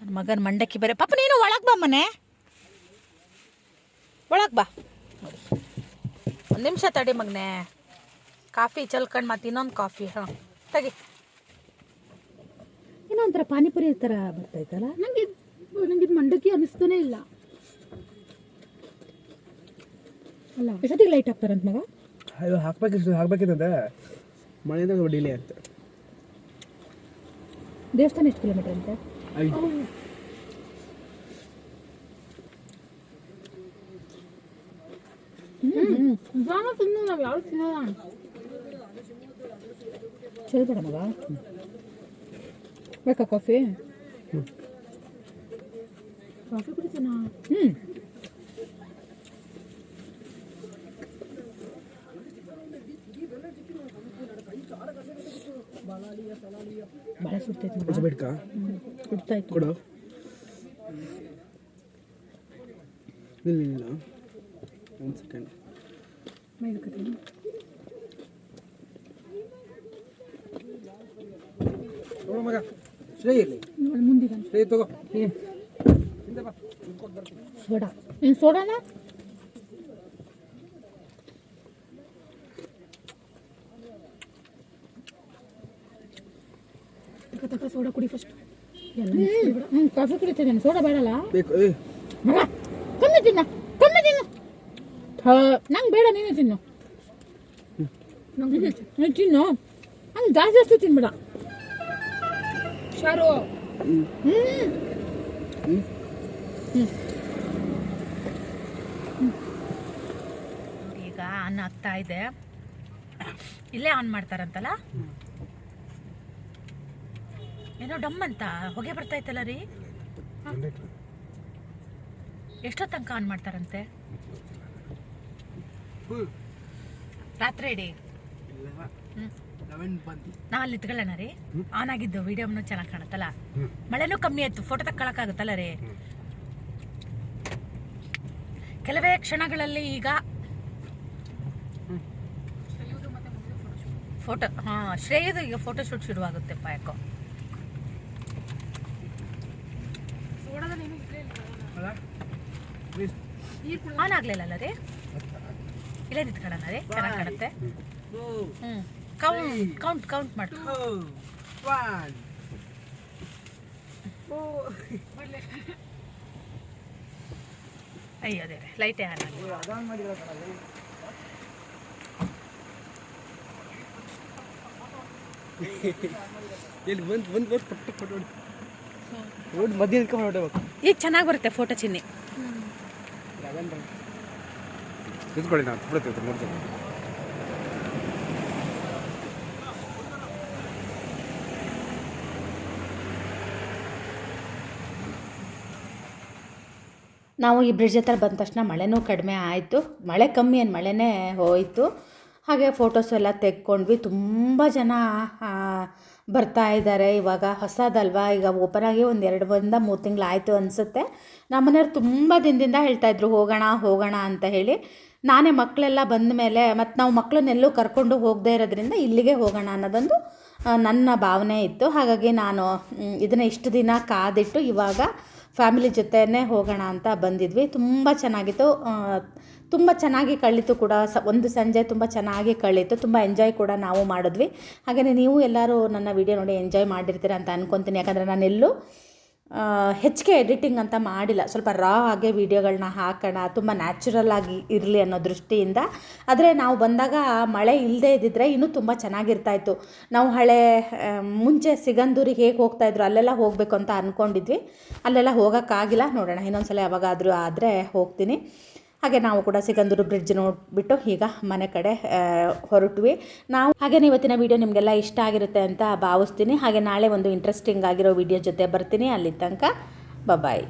ನನ್ನ ಮಗನ ಮಂಡಕ್ಕಿ ಬರೆ. ಪಾಪ ನೀನು ಒಳಗೆ ಬಾ ಮನೆ. ಒಳಗೆ ಬಾ. ಒಂದು ನಿಮಿಷ ತಡಿ ಮಗ್ನೆ. ಕಾಫಿ ಚಲ್ಕಂಡು ಮತ್ತೆ ಇನ್ನೊಂದು ಕಾಫಿ ಹಾಂ. ತಗಿ. ಇನ್ನೊಂಥರ ಪಾನಿಪುರಿ ಥರ ಬರ್ತೈತಲ್ಲ ನಂಗೆ ನಂಗೆ ಇದು ಮಂಡಕ್ಕಿ ಅನಿಸ್ತಾನೆ ಇಲ್ಲ. ಅಲ್ಲ ಎಷ್ಟೊತ್ತಿಗೆ ಲೈಟ್ ಹಾಕ್ತಾರಂತ ಮಗ? ಅಯ್ಯೋ ಹಾಕ್ಬೇಕಿಷ್ಟು ಹಾಕ್ಬೇಕಿತ್ತಂತೆ ಮಳೆಯಿಂದ ಡಿಲೇ ಆಗ್ತದೆ ದೇವಸ್ಥಾನ ಎಷ್ಟು ಕಿಲೋಮೀಟರ್ ಅಂತೆ? ಐದು. ನಿಜಾನ ತಿನ್ನು ನಾವು ಯಾವ ತಿನ್ನೋಣ ಚಲೋ ಬೇಡ ಮಗ ಬೇಕಾ ಕಾಫಿ ಕಾಫಿ ಕುಡಿತೀನ ಹ್ಞೂ ಭಾಳ ಸುಡ್ತೈತಿ ಬಿಡ್ಕಾ ಸುಡ್ತಾ ಇತ್ತು ಕೊಡು ಇಲ್ಲ ಒಂದು ಸೆಕೆಂಡ್ ತಗೋ. ಮಗ ಶ್ರೇಯ ಇರಲಿ ಶ್ರೇಯ ತಗೋ ಸೋಡಾ. ಏನು ಸೋಡಾನ? ತಕ ತಕ ಸೋಡಾ ಕುಡಿ ಫಸ್ಟ್ ಹ್ಞೂ ಕಾಫಿ ಕುಡಿತಿದ್ದೇನೆ. ಸೋಡಾ ಬೇಡಲ್ಲ? ಬೇಕು ಕಮ್ಮಿ ತಿನ್ನು. ನಂಗೆ ಬೇಡ ನೀನೆ ತಿನ್ನು. ನಂಗೆ ನೀನು ತಿನ್ನು. ಹಂಗೆ ಜಾಸ್ತಿ ಜಾಸ್ತಿ ತಿನ್ಬೇಡ. ಶಾರು. ಈಗ ಅನ್ನ ಆಗ್ತಾ ಇದೆ. ಇಲ್ಲೇ ಆನ್ ಮಾಡ್ತಾರಂತಲ್ಲ? ಏನೋ ಡಮ್ ಅಂತ ಹೊಗೆ ಬರ್ತಾ ಇತ್ತಲ್ಲ ರೀ? ಎಷ್ಟೋ ತನಕ ಆನ್ ಮಾಡ್ತಾರಂತೆ? ರಾತ್ರಿ ಇಡೀ ನಾ ಅಲ್ಲಿ ಇತ್ಕೊಳ್ಳೋಣ ರೀ ಆನ್ ಆಗಿದ್ದು ವಿಡಿಯೋನು ಚೆನ್ನಾಗಿ ಕಾಣುತ್ತಲ್ಲ? ಮಳೆನೂ ಕಮ್ಮಿ ಆಯ್ತು. ಫೋಟೋ ತಕ್ಕೊಳಕ್ಕಾಗುತ್ತಲ್ಲ ರೀ? ಕೆಲವೇ ಕ್ಷಣಗಳಲ್ಲಿ ಈಗ ಫೋಟೋ ಹಾ ಶ್ರೇಯದು ಈಗ ಫೋಟೋ ಶೂಟ್ ಶುರುವಾಗುತ್ತೆ ಯಾಕೋ ಸೋಡಾದಲ್ಲಿ ಏನೂ ಇರ್ಲೇ ಇಲ್ಲ. ಪ್ಲೀಸ್ ನೀರು ಕುಡಿ ಆನ್ ಆಗ್ಲಿಲ್ಲ ರೀ? ಇಲ್ಲೇ ನಿಂತ್ಕೊಳ್ಳೋಣ ರೀ ಚೆನ್ನಾಗಿ ಕಾಣುತ್ತೆ. ಹ್ಮ್. ಕೌಂಟ್ ಕೌಂಟ್ ಕೌಂಟ್ ಮಾಡಿ ಓ. ಅಯ್ಯೋ ಅದೇ ಲೈಟೇ ಆನ್ ಇಲ್ಲಿ ಬಂದು ಬಂದು ಬಂದು ಪಟ್ಟು ನೋಡಿ. ರೋಡ್ ಮಧ್ಯ ನಿಂತ್ಕೊಂಡು ಹೊರಡಬೇಕು ಈಗ ಚೆನ್ನಾಗಿ ಬರುತ್ತೆ ಫೋಟೋ ಚಿನ್ನಿ. ನಿಂತ್ಕೊಳ್ಳಿ ನಾನು ಬಿಡ್ತೀವಿ ನೋಡ್ತೀನಿ ನಾವು ಈ ಬ್ರಿಡ್ಜ್ ಹತ್ರ ಬಂದ ತಕ್ಷಣ ಮಳೆನೂ ಕಡಿಮೆ ಆಯಿತು. ಮಳೆ ಕಮ್ಮಿ ಏನು ಮಳೆನೇ ಹೋಯಿತು. ಹಾಗೆ ಫೋಟೋಸ್ ಎಲ್ಲ ತೆಕ್ಕೊಂಡ್ವಿ ತುಂಬ ಜನ ಬರ್ತಾ ಇದ್ದಾರೆ. ಇವಾಗ ಹೊಸದಲ್ವಾ? ಈಗ ಓಪನ್ ಆಗಿ ಒಂದು ಎರಡು ಬಂದ ಮೂರು ತಿಂಗಳು ಆಯಿತು ಅನಿಸುತ್ತೆ. ನಮ್ಮನೆಯವ್ರು ತುಂಬ ದಿನದಿಂದ ಹೇಳ್ತಾಯಿದ್ರು ಹೋಗೋಣ ಹೋಗೋಣ ಅಂತ ಹೇಳಿ. ನಾನೇ ಮಕ್ಕಳೆಲ್ಲ ಬಂದ ಮೇಲೆ ಮತ್ತು ನಾವು ಮಕ್ಕಳನ್ನೆಲ್ಲೂ ಕರ್ಕೊಂಡು ಹೋಗದೇ ಇರೋದ್ರಿಂದ ಇಲ್ಲಿಗೆ ಹೋಗೋಣ ಅನ್ನೋದೊಂದು ನನ್ನ ಭಾವನೆ ಇತ್ತು. ಹಾಗಾಗಿ ನಾನು ಇದನ್ನು ಇಷ್ಟು ದಿನ ಕಾದಿಟ್ಟು ಇವಾಗ ಫ್ಯಾಮಿಲಿ ಜೊತೆಯೇ ಹೋಗೋಣ ಅಂತ ಬಂದಿದ್ವಿ. ತುಂಬ ಚೆನ್ನಾಗಿತ್ತು. ತುಂಬ ಚೆನ್ನಾಗಿ ಕಳೀತು ಕೂಡ. ಸ, ಒಂದು ಸಂಜೆ ತುಂಬ ಚೆನ್ನಾಗಿ ಕಳೀತು. ತುಂಬ ಎಂಜಾಯ್ ಕೂಡ ನಾವು ಮಾಡಿದ್ವಿ. ಹಾಗೆಯೇ ನೀವು ಎಲ್ಲರೂ ನನ್ನ ವಿಡಿಯೋ ನೋಡಿ ಎಂಜಾಯ್ ಮಾಡಿರ್ತೀರ ಅಂತ ಅನ್ಕೊತೀನಿ. ಯಾಕಂದರೆ ನಾನೆಲ್ಲೂ ಹೆಚ್ಚಿಗೆ ಎಡಿಟಿಂಗ್ ಅಂತ ಮಾಡಿಲ್ಲ. ಸ್ವಲ್ಪ ರಾ ಆಗೇ ವೀಡಿಯೋಗಳನ್ನ ಹಾಕೋಣ, ತುಂಬ ನ್ಯಾಚುರಲ್ ಆಗಿ ಇರಲಿ ಅನ್ನೋ ದೃಷ್ಟಿಯಿಂದ. ಆದರೆ ನಾವು ಬಂದಾಗ ಮಳೆ ಇಲ್ಲದೇ ಇದ್ದಿದ್ರೆ ಇನ್ನೂ ತುಂಬ ಚೆನ್ನಾಗಿರ್ತಾಯಿತ್ತು ನಾವು ಹಳೆ ಮುಂಚೆ ಸಿಗಂದೂರಿಗೆ ಹೇಗೆ ಹೋಗ್ತಾಯಿದ್ರು ಅಲ್ಲೆಲ್ಲ ಹೋಗಬೇಕು ಅಂತ ಅಂದ್ಕೊಂಡಿದ್ವಿ ಅಲ್ಲೆಲ್ಲ ಹೋಗೋಕ್ಕಾಗಿಲ್ಲ. ನೋಡೋಣ ಇನ್ನೊಂದು ಸಲ ಯಾವಾಗಾದರೂ ಆದರೆ ಹೋಗ್ತೀನಿ. ಹಾಗೆ ನಾವು ಕೂಡ ಸಿಗಂದೂರು ಬ್ರಿಡ್ಜ್ ನೋಡಿಬಿಟ್ಟು ಈಗ ಮನೆ ಕಡೆ ಹೊರಟ್ವಿ. ನಾವು ಹಾಗೆ ಇವತ್ತಿನ ವಿಡಿಯೋ ನಿಮಗೆಲ್ಲ ಇಷ್ಟ ಆಗಿರುತ್ತೆ ಅಂತ ಭಾವಿಸ್ತೀನಿ. ಹಾಗೆ ನಾಳೆ ಒಂದು ಇಂಟ್ರೆಸ್ಟಿಂಗ್ ಆಗಿರೋ ವಿಡಿಯೋ ಜೊತೆ ಬರ್ತೀನಿ. ಅಲ್ಲಿ ತನಕ ಬಾಯ್